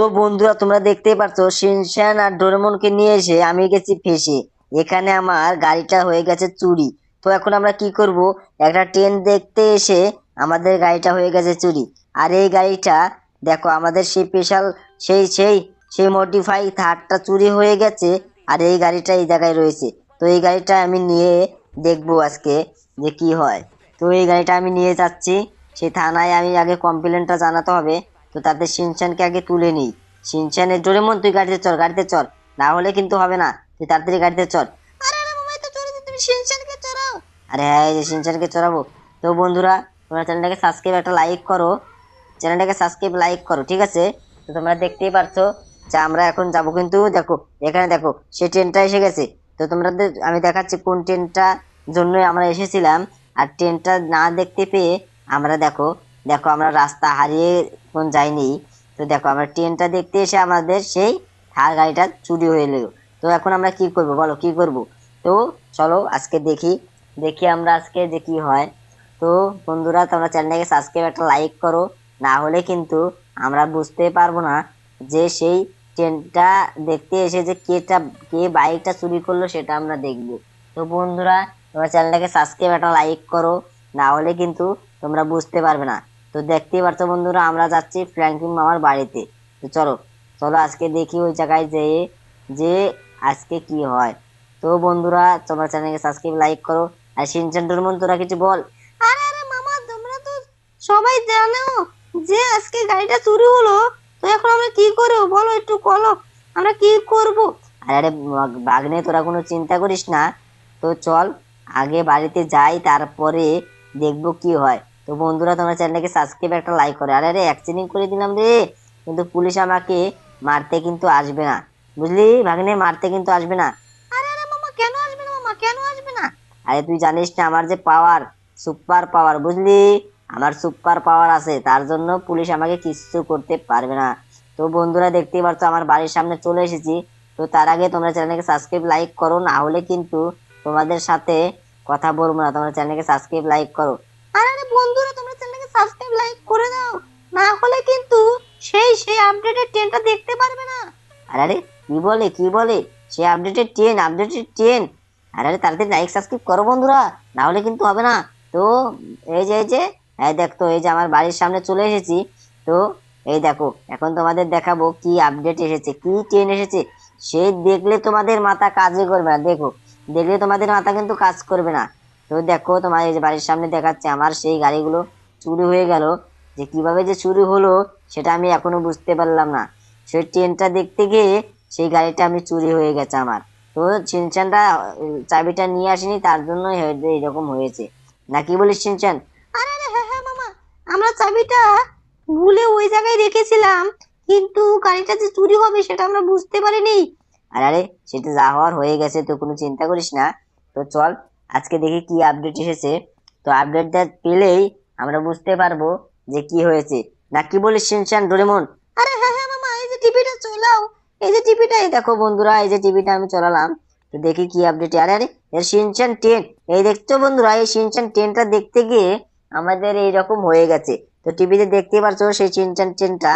তো বন্ধুরা, তোমরা দেখতেই পাচ্ছ শিনশান আর ডোরেমনকে নিয়ে এসে আমি গেছি ফেসে। এখানে আমার গাড়িটা হয়ে গেছে চুরি। তো এখন আমরা কি করব? একটা ট্রেন দেখতে এসে আমাদের গাড়িটা হয়ে গেছে চুরি। আর এই গাড়িটা, দেখো, আমাদের সেই স্পেশাল সেই সেই সেই মডিফাই থারটা চুরি হয়ে গেছে। আর এই গাড়িটা এই জায়গায় রয়েছে। তো এই গাড়িটা আমি নিয়ে দেখব আজকে যে কি হয়। তো এই গাড়িটা আমি নিয়ে যাচ্ছি। সেই থানায় আমি আগে কমপ্লেনটা জানাতে হবে। তো তাদের সিনচানকে আগে তুলে নিই। সিনচানের জোরে মন, তুই গাড়িতে চল গাড়িতে চল। না হলে কিন্তু হবে না। তুই তাড়াতাড়ি গাড়িতে চল। আরে আরে তো চলে তুমি সিনচানকে চড়াও। আরে হ্যাঁ এই যে সিনচানকে চড়াবো। তো বন্ধুরা, তোমরা চ্যানেলটাকে সাবস্ক্রাইব একটা লাইক করো। চ্যানেলটাকে সাবস্ক্রাইব লাইক করো, ঠিক আছে? তো তোমরা দেখতেই পারছ যে আমরা এখন যাব কিন্তু, দেখো, এখানে দেখো সে ট্রেনটা এসে গেছে। তো তোমাদের, আমি দেখাচ্ছি কোন ট্রেনটা জন্যই আমরা এসেছিলাম। আর ট্রেনটা না দেখতে পেয়ে আমরা, দেখো দেখো, আমরা রাস্তা হারিয়ে কোন যাইনি। তো দেখো, আমরা ট্রেনটা দেখতে এসে আমাদের সেই থার গাড়িটা চুরি হয়ে এলো। তো এখন আমরা কি করব বলো, কি করব? তো চলো, আজকে দেখি। দেখি আমরা আজকে যে কি হয়। তো বন্ধুরা, তোমরা চ্যানেলটাকে সাবস্ক্রাইব একটা লাইক করো। না হলে কিন্তু আমরা বুঝতে পারব না যে সেই ট্রেনটা দেখতে এসে যে কেটা, কে বাইকটা চুরি করল সেটা আমরা দেখব। তো বন্ধুরা, তোমরা চ্যানেলটাকে সাবস্ক্রাইব একটা লাইক করো। না হলে কিন্তু তোমরা বুঝতে পারবে না। তো দেখতেই পারছ বন্ধুরা আমরা যাচ্ছি ফ্র্যাঙ্কিন মামার বাড়িতে। তো চলো চলো আজকে দেখি ওই জায়গায় যেয়ে যে আজকে কি হয়। তো বন্ধুরা তোমরা চ্যানেলকে সাবস্ক্রাইব লাইক করো। আর সিনচান ডোরমন তোরা কিছু বল। আরে আরে মামা তোমরা তো সবাই জানো যে আজকে গাড়িটা চুরি হলো। তো এখন আমরা কি করব? বলো একটু বলো আমরা কি করব? আরে আরে বাগ- বাগনে তোরা কোনো চিন্তা করিস না। তো চল আগে বাড়িতে যাই তারপরে দেখব কি হয়। তো বন্ধুরা, তোমরা চ্যানেলটাকে সাবস্ক্রাইব একটা লাইক করে। আরে আরে অ্যাক্সিডেন্ট করে দিলাম রে। কিন্তু পুলিশ আমাকে মারতে কিন্তু আসবে না। বুঝলি? ভাগ্নে, মারতে কিন্তু আসবে না। আরে আরে, মামা, কেন আসবে না, মামা? কেন আসবে না? আরে, তুই জানিস না, আমার যে পাওয়ার সুপার পাওয়ার বুঝলি? আমার সুপার পাওয়ার আছে। তার জন্য পুলিশ আমাকে কিচ্ছু করতে পারবে না। তো বন্ধুরা, দেখতেই পারছ, আমার বাড়ির সামনে চলে এসেছি। তো তার আগে তোমরা চ্যানেলকে সাবস্ক্রাইব লাইক করো। না হলে কিন্তু তোমাদের সাথে কথা বলব না। তোমরা চ্যানেলকে সাবস্ক্রাইব লাইক করো। বন্ধুরা, তোমরা চ্যানেলকে সাবস্ক্রাইব লাইক করে দাও। না হলে কিন্তু সেই সেই আপডেটেড ট্রেনটা দেখতে পারবে না। আরে, কি বলে কি বলে? সেই আপডেটেড ট্রেন আপডেটেড ট্রেন আরে আরে তাড়াতাড়ি লাইক সাবস্ক্রাইব করো বন্ধুরা, না হলে কিন্তু হবে না। তো, এই যে এই যে, এই দেখ তো, এই যে আমার বাড়ির সামনে চলে এসেছি। তো, এই দেখো, এখন তোমাদের দেখাবো কি আপডেট এসেছে, কি ট্রেন এসেছে। সেই দেখলে তোমাদের মাথা কাজই করবে না, দেখো। দেখলে তোমাদের মাথা কিন্তু কাজ করবে না। তো দেখো তোমার এই যে বাড়ির সামনে দেখাচ্ছে, আমার সেই গাড়িগুলো চুরি হয়ে গেল। যে কীভাবে যে চুরি হলো, সেটা আমি এখনও বুঝতে পারলাম না। সেই ট্রেনটা দেখতে গিয়ে সেই গাড়িটা আমি চুরি হয়ে গেছে আমার। তো সিনচানটা চাবিটা নিয়ে আসেনি, তার জন্য এরকম হয়েছে। না কি বলিস সিনচান? আরে হ্যাঁ হ্যাঁ মামা, আমরা চাবিটা ভুলে ওই জায়গায় রেখেছিলাম, কিন্তু গাড়িটা যে চুরি হবে, সেটা আমরা বুঝতে পারিনি। আরে আরে, সেটা যা হওয়ার হয়ে গেছে, তো কোনো চিন্তা করিস না। তো চল আজকে দেখি কি আপডেট এসেছে। তো আপডেটটা পেলেই আমরা বুঝতে পারব যে কি হয়েছে। না, কি বলিস সিনচান ডোরেমন? আরে হ্যাঁ হ্যাঁ মামা, এই যে টিভিটা চলাও। এই যে টিভিটা, এই দেখো বন্ধুরা, এই যে টিভিটা আমি চালালাম। তো দেখি কি আপডেট আরে আরে, এর সিনচান টেন। এই দেখছ বন্ধুরা, এই সিনচান টেনটা দেখতে গিয়ে আমাদের এইরকম হয়ে গেছে। তো টিভিতে দেখতে পারছ সেই সিনচান টেনটা।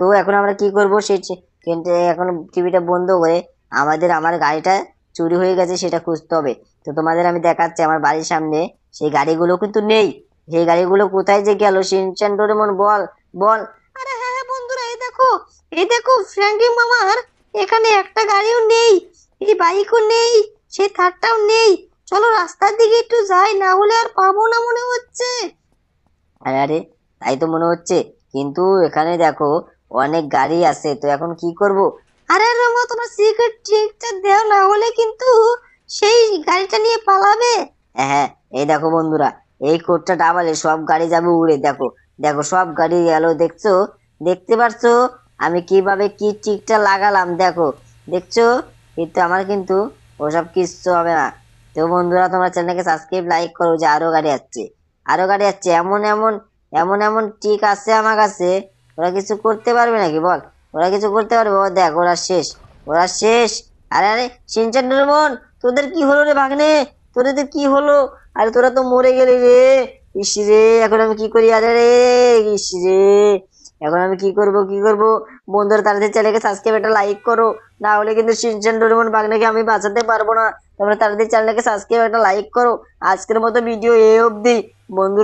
তো এখন আমরা কি করব? সেই ট্রেনটা এখন টিভিটা বন্ধ করে আমাদের, আমার গাড়িটা চুরি হয়ে গেছে সেটা খুঁজতে হবে। তো তোমাদের আমি দেখাচ্ছি আমার বাড়ির সামনে। সেই গাড়িগুলো কিন্তু নেই। সেই গাড়িগুলো কোথায় যে গেল? সিনচান ডোরেমন, বল বল। আরে হ্যাঁ হ্যাঁ বন্ধুরা, এই দেখো এই দেখো, ফ্র্যাঙ্কি মামার এখানে একটা গাড়িও নেই, এই বাইকও নেই, সেই থারটাও নেই। চলো রাস্তার দিকে একটু যাই, না হলে আর পাবো না মনে হচ্ছে। আরে আরে, তাই তো মনে হচ্ছে। কিন্তু এখানে দেখো, অনেক গাড়ি আছে। তো এখন কি করব? সিক্রেট ট্রিকটা দেও না হলে কিন্তু সেই গাড়িটা নিয়ে পালাবে। হ্যাঁ এই দেখো বন্ধুরা, এই কোডটা ডাবালে সব গাড়ি যাবে উড়ে। দেখো দেখো সব গাড়ি গেল, দেখছ? দেখতে পারছ? আমি কীভাবে কি ট্রিকটা লাগালাম, দেখো। দেখছ? কিন্তু আমার কিন্তু ওসব কিচ্ছু হবে না। তো বন্ধুরা, তোমরা চ্যানেলকে সাবস্ক্রাইব লাইক করো যে আরও গাড়ি আসছে। আরও গাড়ি আসছে, এমন এমন এমন এমন ট্রিক আছে আমার কাছে। ওরা কিছু করতে পারবে নাকি বল? ওরা কিছু করতে পারবে? ও দেখ, ওরা শেষ। ওরা শেষ। আরে আরে, সিনচান ডোরেমন, তোদের কি হলো রে ভাগ্নে? তোদের কি হলো? আরে, তোরা তো মরে গেলি রে। ইস রে, এখন আমি কি করি? আরে, রে, ইস রে। এখন আমি কি করব কি করব? বন্ধুরা তাড়াতাড়ি চ্যানেলকে সাবস্ক্রাইব একটা লাইক করো। না হলে কিন্তু সিনচান ডোরেমন বাগনাকে আমি বাঁচাতে পারব না। তোমরা তাড়াতাড়ি চ্যানেলকে সাবস্ক্রাইব একটা লাইক করো। আজকের মতো ভিডিও এ অবধি। বন্ধু